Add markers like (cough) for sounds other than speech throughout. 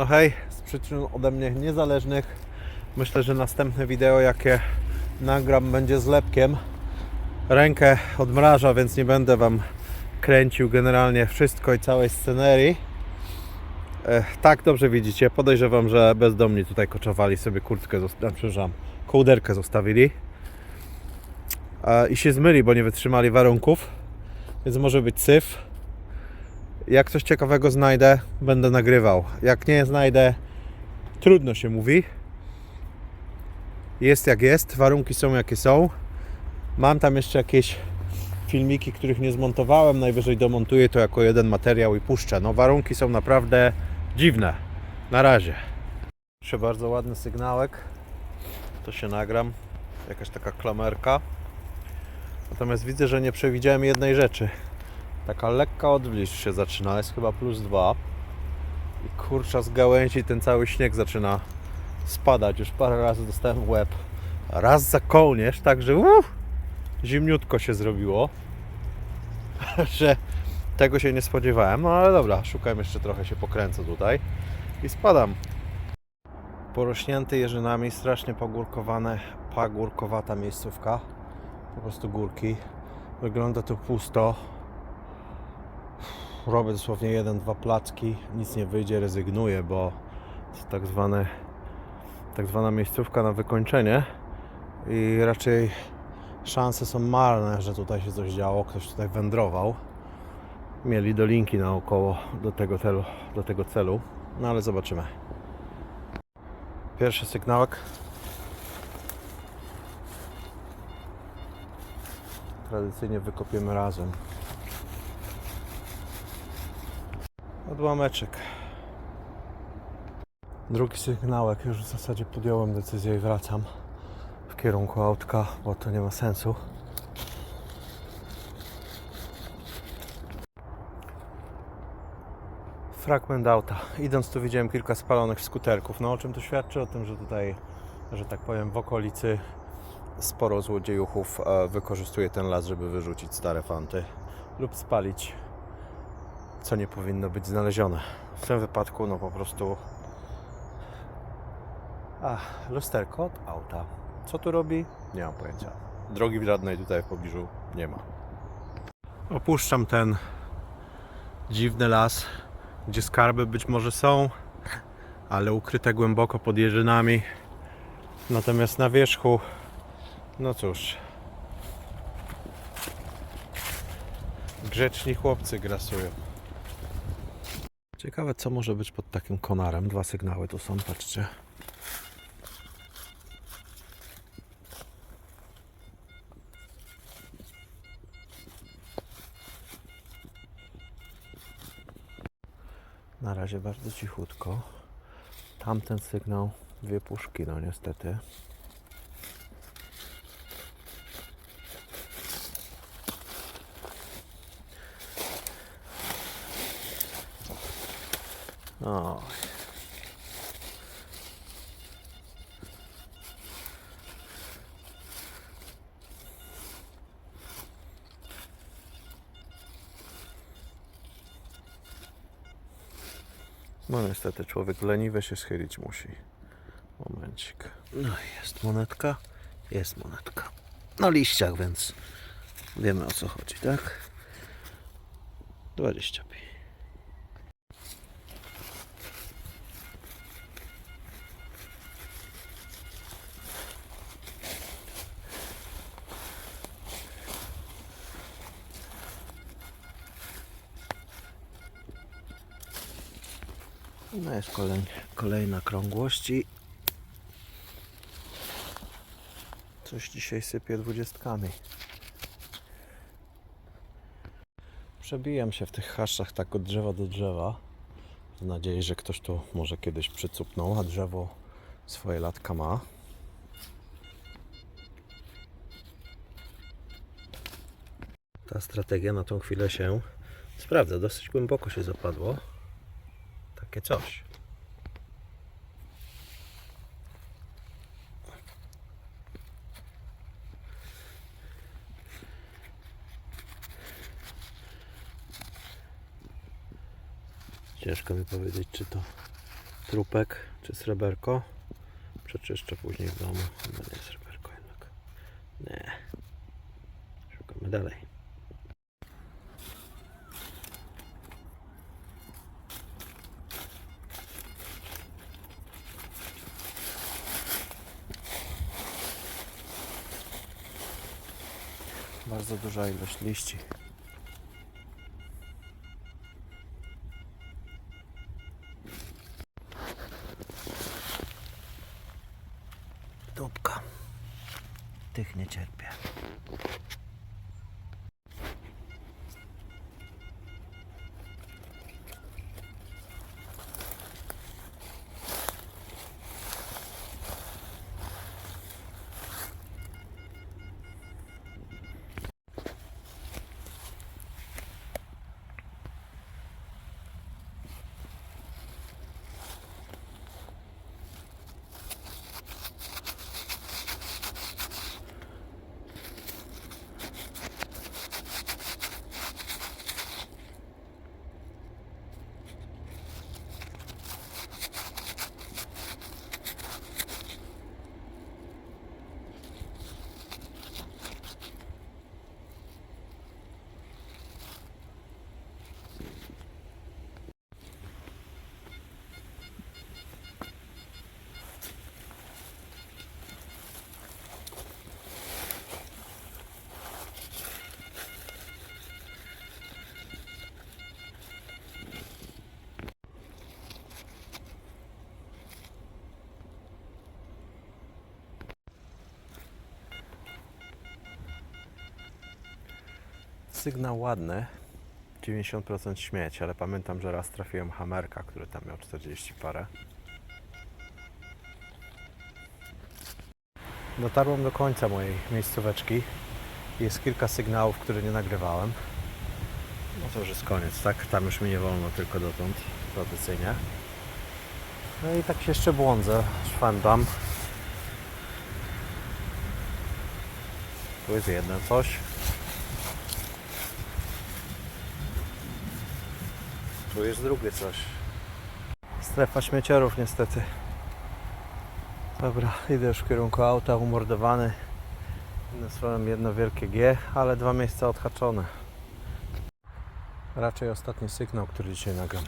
No hej, z przyczyn ode mnie niezależnych myślę, że następne wideo jakie nagram będzie z lepkiem. Rękę odmraża, więc nie będę Wam kręcił generalnie wszystko i całej scenerii. E, tak, dobrze widzicie. Podejrzewam, że bezdomni tutaj koczowali sobie kurtkę, zosta- przepraszam, kołderkę zostawili. E, I się zmyli, bo nie wytrzymali warunków. Więc może być syf. Jak coś ciekawego znajdę, będę nagrywał. Jak nie znajdę, trudno się mówi. Jest jak jest, warunki są jakie są. Mam tam jeszcze jakieś filmiki, których nie zmontowałem. Najwyżej domontuję to jako jeden materiał i puszczę. No warunki są naprawdę dziwne. Na razie. Proszę bardzo ładny sygnałek. To się nagram. Jakaś taka klamerka. Natomiast widzę, że nie przewidziałem jednej rzeczy. Taka lekka odwilż się zaczyna, jest chyba plus dwa. I kurcza z gałęzi ten cały śnieg zaczyna spadać. Już parę razy dostałem łeb. Raz za kołnierz, także uff, zimniutko się zrobiło. (laughs) że tego się nie spodziewałem. No ale dobra, szukam jeszcze trochę się pokręcę tutaj i spadam. Porośnięty jeżynami, strasznie pogórkowane, pagórkowata miejscówka. Po prostu górki. Wygląda to pusto. Robię dosłownie jeden, dwa placki, nic nie wyjdzie, rezygnuję, bo to tak zwane tak zwana miejscówka na wykończenie i raczej szanse są marne, że tutaj się coś działo, ktoś tutaj wędrował. Mieli dolinki naokoło do tego celu, do tego celu. no ale zobaczymy. Pierwszy sygnałek. Tradycyjnie wykopiemy razem. Odłameczek. Drugi sygnałek, już w zasadzie podjąłem decyzję i wracam w kierunku autka, bo to nie ma sensu. Fragment auta. Idąc tu widziałem kilka spalonych skuterków. No o czym to świadczy? O tym, że tutaj, że tak powiem, w okolicy sporo złodziejuchów e, wykorzystuje ten las, żeby wyrzucić stare fanty lub spalić, co nie powinno być znalezione. W tym wypadku, no po prostu Ach, lusterko od auta. Co tu robi? Nie mam pojęcia. Drogi żadnej tutaj w pobliżu nie ma. Opuszczam ten dziwny las, gdzie skarby być może są, ale ukryte głęboko pod jeżynami. Natomiast na wierzchu, no cóż, grzeczni chłopcy grasują. Ciekawe, co może być pod takim konarem. Dwa sygnały tu są, patrzcie. Na razie bardzo cichutko. Tamten sygnał, dwie puszki, no niestety. Oj. No niestety człowiek leniwy się schylić musi. Momencik. No jest monetka. Jest monetka. Na liściach, więc wiemy o co chodzi, tak? 25. No jest kolej, kolejna krągłość i coś dzisiaj sypie dwudziestkami. Przebijam się w tych haszczach tak od drzewa do drzewa. W nadziei, że ktoś tu może kiedyś przycupnął, a drzewo swoje latka ma. Ta strategia na tą chwilę się sprawdza. Dosyć głęboko się zapadło. Takie coś. Ciężko mi powiedzieć, czy to trupek czy sreberko. Przeczyszczę później w domu. Chyba nie sreberko jednak. Nie. Szukamy dalej. Bardzo duża ilość liści. Dupka. Tych nie cierpię. Sygnał ładny. 90% śmieć, ale pamiętam, że raz trafiłem hamerka, który tam miał 40 parę. Dotarłem do końca mojej miejscóweczki. Jest kilka sygnałów, które nie nagrywałem. No to już jest koniec, tak? Tam już mi nie wolno tylko dotąd, tradycyjnie. No i tak się jeszcze błądzę, szwendam. Tu jest jedno coś. Tu jest drugie coś. Strefa śmieciarów niestety. Dobra, idę już w kierunku auta, umordowany. Słowem jedno wielkie G, ale dwa miejsca odhaczone. Raczej ostatni sygnał, który dzisiaj nagram.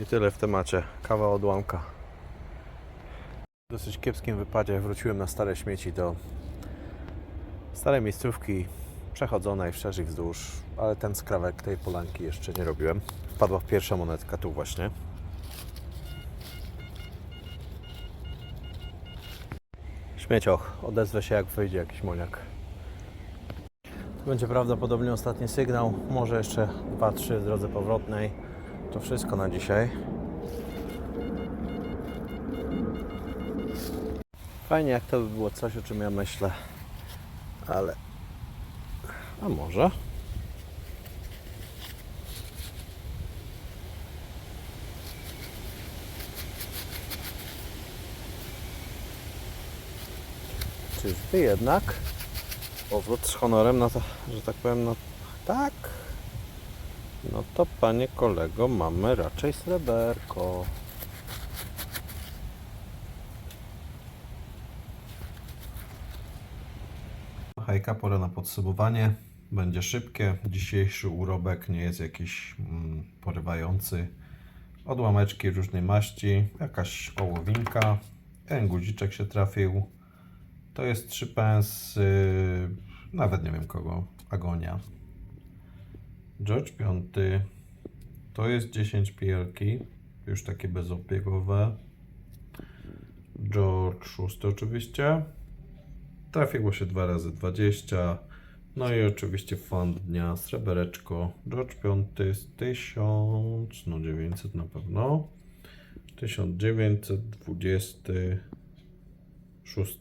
I tyle w temacie. Kawa odłamka. W dosyć kiepskim wypadzie wróciłem na stare śmieci do starej miejscówki przechodzonej wszerz i wzdłuż, ale ten skrawek tej polanki jeszcze nie robiłem. Wpadła pierwsza monetka tu właśnie. Śmiecioch, odezwę się jak wyjdzie jakiś moniak. To będzie prawdopodobnie ostatni sygnał, może jeszcze 2-3 w drodze powrotnej. To wszystko na dzisiaj. Fajnie jak to by było coś, o czym ja myślę, ale a może? Czyżby jednak? Powrót z honorem na to, że tak powiem, no tak. No to panie kolego, mamy raczej sreberko. Hejka, pora na podsumowanie. Będzie szybkie. Dzisiejszy urobek nie jest jakiś mm, porywający. Odłameczki różnej maści, jakaś ołowinka, jeden guziczek się trafił. To jest 3 pens, yy, nawet nie wiem kogo, Agonia. George V, to jest 10 pielki, już takie bezobiegowe. George VI oczywiście. Trafiło się dwa razy 20. No i oczywiście fund dnia, srebereczko. George V jest 1000, no 900 na pewno. 1926.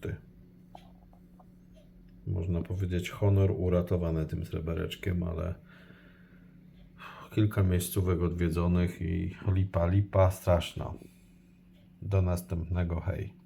Można powiedzieć honor uratowany tym srebereczkiem, ale kilka miejscówek odwiedzonych i lipa, lipa straszna. Do następnego, hej.